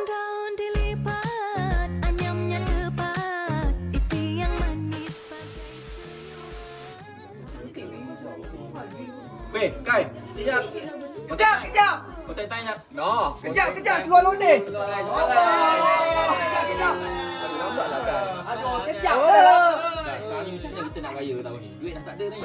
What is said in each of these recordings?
Daun dilipat, anyamnya tepat, isi yang manis bagai Weh, Kai, sekejap. Kejap, kejap. Kau tanya-tanya. No. Kejap, kejap. Seluar. Keluar Kai, Allah. Kejap, kejap. Aduh, lambatlah, Kai. Aduh, kejap. Kai, sekarang ni macam mana kita nak raya tahun ni? Duit dah tak ada ni.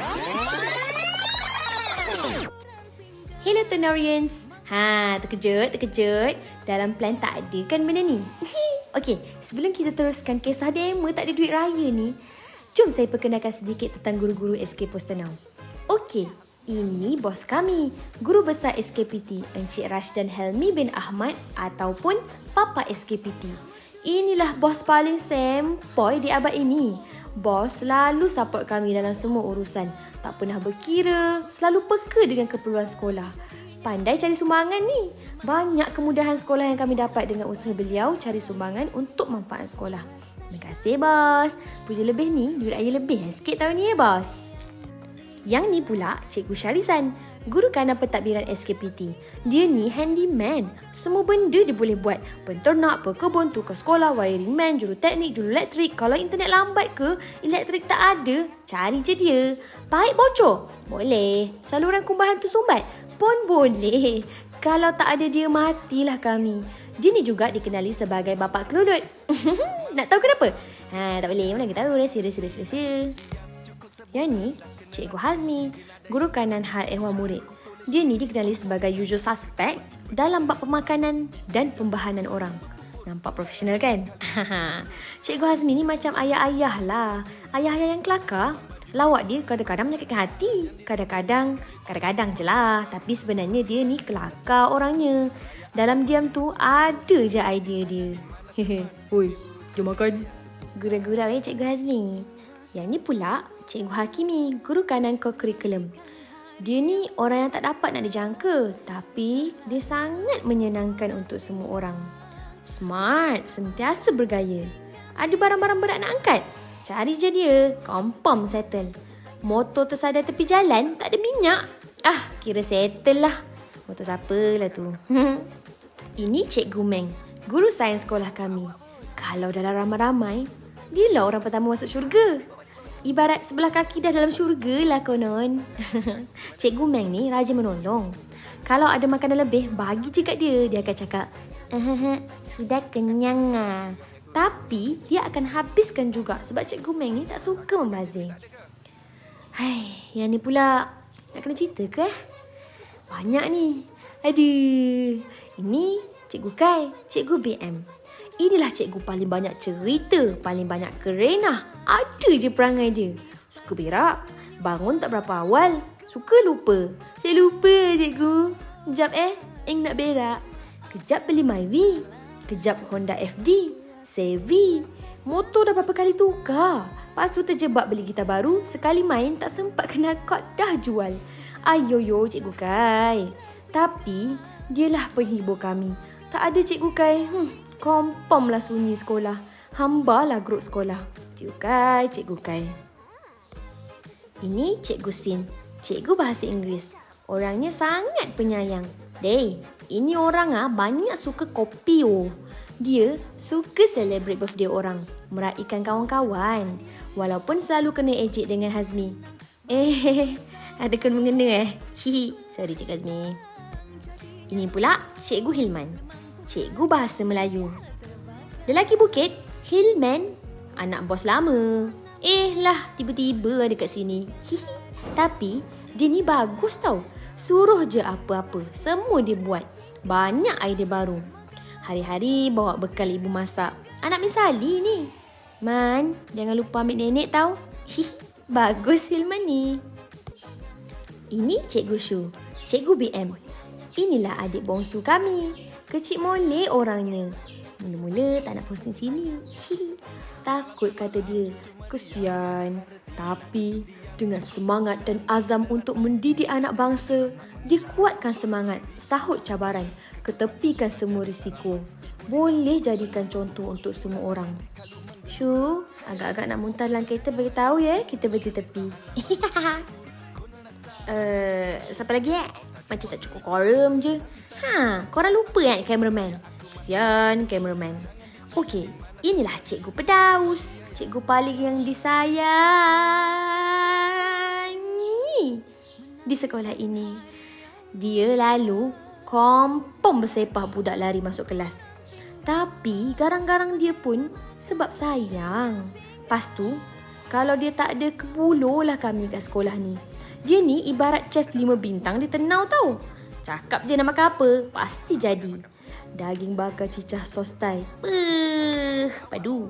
Hello Tenorians. Ha, terkejut, terkejut. Dalam plan tak ada kan benda ni? Okey, sebelum kita teruskan kisah demo tak ada duit raya ni, jom saya perkenalkan sedikit tentang guru-guru SK Postanau. Okey, ini bos kami, guru besar SKPT Encik Rashdan Helmi bin Ahmad ataupun Papa SKPT. Inilah bos paling sempoi di abad ini. Bos selalu support kami dalam semua urusan. Tak pernah berkira, selalu peka dengan keperluan sekolah. Pandai cari sumbangan ni. Banyak kemudahan sekolah yang kami dapat dengan usaha beliau cari sumbangan untuk manfaat sekolah. Terima kasih bos. Puja lebih ni, duit raya lebih sikit tahun ni ya bos. Yang ni pula Cikgu Syarizan, guru kanan pentadbiran SKPT. Dia ni handyman. Semua benda dia boleh buat. Penternak, pekebun, tukar sekolah, wiring man, juruteknik, juru elektrik. Kalau internet lambat ke, elektrik tak ada, cari je dia. Baik bocor? Boleh. Saluran kumbahan tersumbat? Pun boleh. Kalau tak ada dia, matilah kami. Dia ni juga dikenali sebagai bapak kelulut. Nak tahu kenapa? Ha, tak boleh. Mana kita tahu. Rahsia, rahsia, rahsia, rahsia. Yang ni, Cikgu Hazmi, guru kanan hal ehwal murid. Dia ni dikenali sebagai usual suspect dalam bab pemakanan dan pembahanan orang. Nampak profesional kan? Cikgu Hazmi ni macam ayah-ayah lah. Ayah-ayah yang kelakar. Lawak dia kadang-kadang menyakitkan hati. Kadang-kadang, kadang-kadang je lah. Tapi sebenarnya dia ni kelakar orangnya. Dalam diam tu ada je idea dia. Hehe. Oi, jom makan. Gurau-gurau ya Cikgu Hazmi. Yang ni pula Cikgu Hakimi, guru kanan co-curriculum. Dia ni orang yang tak dapat nak dijangka tapi dia sangat menyenangkan untuk semua orang. Smart, sentiasa bergaya. Ada barang-barang berat nak angkat? Cari je dia, confirm settle. Motor tersadar tepi jalan, tak ada minyak. Ah, kira settle lah. Motor siapa lah tu? Ini Cikgu Meng, guru sains sekolah kami. Kalau dalam ramai-ramai, dia lah orang pertama masuk syurga. Ibarat sebelah kaki dah dalam syurga lah konon. Cikgu Meng ni raja menolong. Kalau ada makanan lebih, bagi je kat dia. Dia akan cakap, "Ahaha, sudah kenyang ah. Tapi dia akan habiskan juga sebab Cikgu Meng ni tak suka membazir. Hai, yang ni pula nak kena cerita ke eh? Banyak ni. Aduh. Ini Cikgu Kai, Cikgu BM. Inilah cikgu paling banyak cerita, paling banyak kerenah. Ada je perangai dia. Suka berak, bangun tak berapa awal. Suka lupa. Saya lupa cikgu. Kejap eh, Eng nak berak. Kejap beli Myvi. Kejap Honda FD. Sevi. Motor dah berapa kali tukar. Lepas tu terjebak beli gitar baru. Sekali main tak sempat kena kod dah jual. Ayoyo cikgu Kai. Tapi, dialah penghibur kami. Tak ada cikgu Kai. Hmm, Kompom lah sunyi sekolah. Hamba lah grup sekolah. Cikgu Kai, Cikgu Kai. Ini Cikgu Sin, Cikgu Bahasa Inggeris. Orangnya sangat penyayang. Dey, ini orang ah banyak suka kopi oh. Dia suka celebrate birthday orang, meraihkan kawan-kawan. Walaupun selalu kena ejek dengan Hazmi. Eh, ada kena mengena eh. Hihi, sorry Cikgu Hazmi. Ini pula Cikgu Hilman. Cikgu Bahasa Melayu. Lelaki bukit, Hilman, anak bos lama. Eh lah, tiba-tiba ada kat sini. Hihi. Tapi, dia ni bagus tau. Suruh je apa-apa. Semua dia buat. Banyak idea baru. Hari-hari bawa bekal ibu masak. Anak misali ni. Man, jangan lupa ambil nenek tau. Hihi. Bagus Hilman ni. Ini Cikgu Shu, Cikgu BM. Inilah adik bongsu kami. Kecil molek orangnya. Mula-mula tak nak posting sini. Takut kata dia. Kesian. Tapi dengan semangat dan azam untuk mendidik anak bangsa, dia kuatkan semangat, sahut cabaran, ketepikan semua risiko. Boleh jadikan contoh untuk semua orang. Shu, agak-agak nak muntah dalam kereta bagi tahu ya, kita berhenti tepi. uh, siapa lagi eh? Macam tak cukup korum je. Ha, korang lupa kan cameraman? Kesian cameraman. Okey, inilah Cikgu Pedaus. Cikgu paling yang di sekolah ini. Dia lalu kompom bersepah budak lari masuk kelas. Tapi garang-garang dia pun sebab sayang. Lepas tu, kalau dia tak ada kebuluh lah kami kat sekolah ni. Dia ni ibarat chef lima bintang di tenau tau. Cakap je nak makan apa, pasti jadi. Daging bakar cicah sos Thai. Beuh, padu.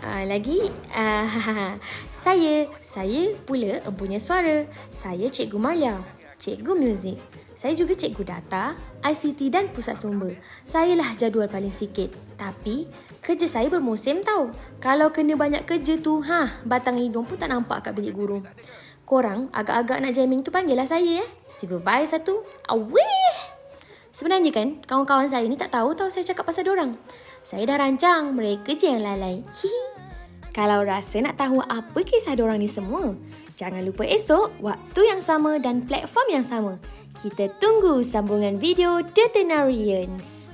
Uh, lagi, uh, saya, saya pula empunya suara. Saya Cikgu Maria, Cikgu Muzik. Saya juga cikgu data, ICT dan pusat sumber. Sayalah jadual paling sikit. Tapi, kerja saya bermusim tau. Kalau kena banyak kerja tu, ha, batang hidung pun tak nampak kat bilik guru. Korang agak-agak nak jamming tu panggillah saya eh. Supervise satu. Awih! Sebenarnya kan, kawan-kawan saya ni tak tahu tau saya cakap pasal dorang. Saya dah rancang, mereka je yang lalai. Hihi. Kalau rasa nak tahu apa kisah dorang ni semua, jangan lupa esok, waktu yang sama dan platform yang sama. Kita tunggu sambungan video The Tenarians.